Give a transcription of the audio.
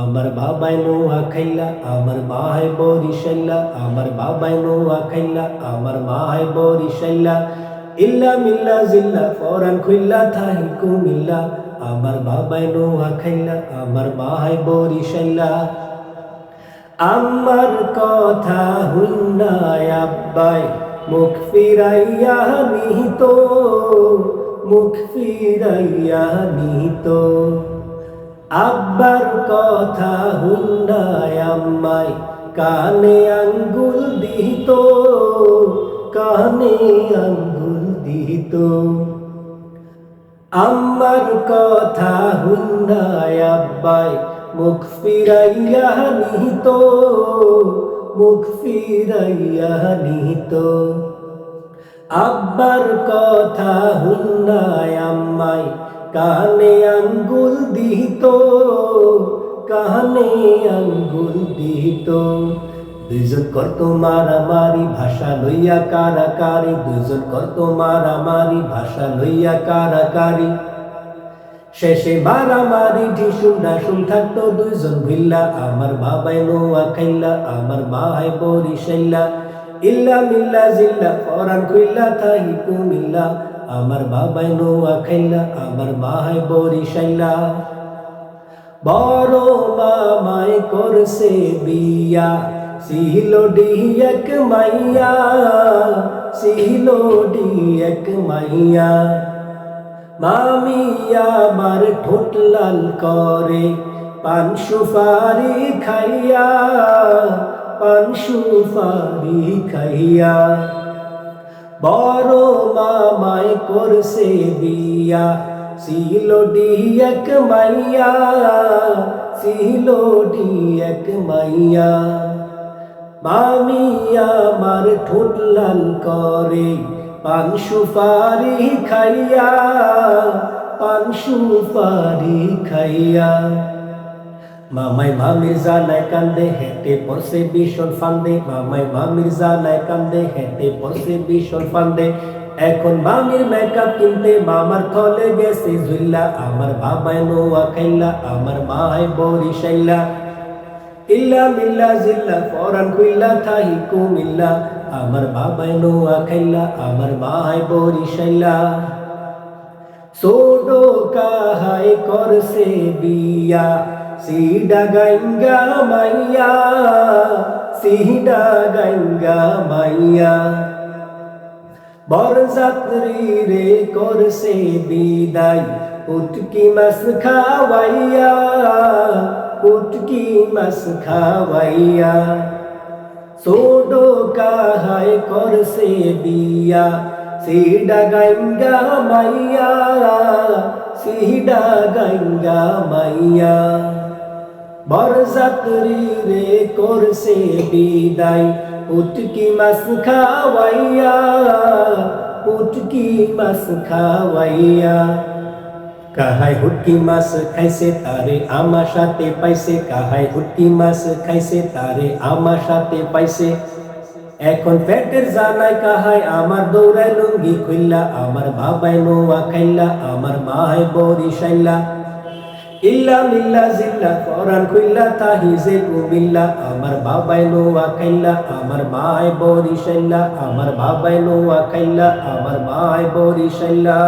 আমার বাবাই নোয়া খাইলা, আমার মা হয় বরিশাইলা আমার বাবাই নোয়া খাইলা, আমার মা হয় বরিশাইলা ইল্লা মিল্লা জিল্লা ফরান খুইল্লা থাহি কুমিল্লা। আমার বাবাই নোয়া খাইলা, আমার মা হয় বরিশাইলা আমার কথা হুন্ডায় আব্বাই, মুখ ফিরাইয়া নিহিত, মুখ ফিরাইয়া নিহিত। আব্বার কথা হুন্ডায় আম্মাই, কানে আঙ্গুল দিত কানে আঙ্গুল দিত আম্মার কথা হুন্ডায় আব্বাই, মুখ ফিরাইয়া নিহিত, মুখ ফিরাইয়া নিহিত। আব্বার কথা হুন্ডায় আম্মাই কানে আঙ্গুল দিত কানে আঙ্গুল দিত দুজন করত মারামারি, ভাষা লইয়া কারাকারি। দুজন করত মারামারি, ভাষা লইয়া কারাকারি। শেষে মারামারি ঢিসুম ডাসুম থাকতো দুইজন ভিল্লা। আমার বাবাই নোয়া খাইলা আমার হয় বরিশাইলা ইল্লা মিল্লা জিল্লা, ফরান খুইল্লা থাহি কুমিল্লা আমার বাবাই নোয়া খাইলা, আমার মা হয় বরিশাইলা বড় মামাই করছে বিয়া সিহিলোডি এক মাইয়া সিহিলোডি এক মাইয়া। মামিয়া আমার ঠোঁট লাল করে, পান সুপারি খাইয়া, পান সুপারি খাইয়া। বড় মামায় করছে বিয়া। সিলোডি এক মাইয়া সিলোডি এক মাইয়া। মামিয়া আমার ঠোঁট লাল করে, পান সুপারি খাইয়া, পান সুপারি খাইয়া। মামাই মামির জানায় কান্দে, হেঁটে পড়ছে ভীষণ ফান্দে। মামাই মামির জানায় কান্দে, হেঁটে পড়ছে ভীষণ ফান্দে। এখন মামির মেকআপ কিনতে মামার থলে গেছে ঝুল্লা আমার বাবাই নোয়া খাইলা, আমার মায় বরিশাইলা ইল্লা মিল্লা জিল্লা, ফরান খুইল্লা থাহি কুমিল্লা। আমার বাবাই নোয়া খাইলা, আমার মায় বরিশাইলা সোডো কাহাই করছে বিয়া। সিডা গাঙ্গা মাইয়া সিডা গাঙ্গা মাইয়া বরযাত্রী রে করছে বিদায় উটকি মাছ খাওয়াইয়া উটকি মাছ খাওয়াইয়া সোডো কাহাই করছে বিয়া সিডা গঙ্গা মাইয়া সিডা গঙ্গা মাইয়া বরযাত্রী রে করছে বিদায় উটকি মাছ খাওয়াইয়া উটকি মাছ খাওয়াইয়া কাহাই হুটকি মাছ খাইছে তারে আমার সাথে পাইছে কাহাই হুটকি মাছ খাইছে তারে আমার সাথে পাইছে এখন পেটের জানাই কাহাই, আমার দৌড়াই লুঙ্গি খুললা আমার বাবাই নোয়া খাইলা, আমার মায় বরিশাইলা ইল্লা মিল্লা জিল্লা ফরান খুইল্লা তাহিজে কুমিল্লা, আমার বাবাই নোয়া খাইলা, আমার মায় বরিশাইলা আমার বাবাই নোয়া খাইলা, আমার মায় বরিশাইলা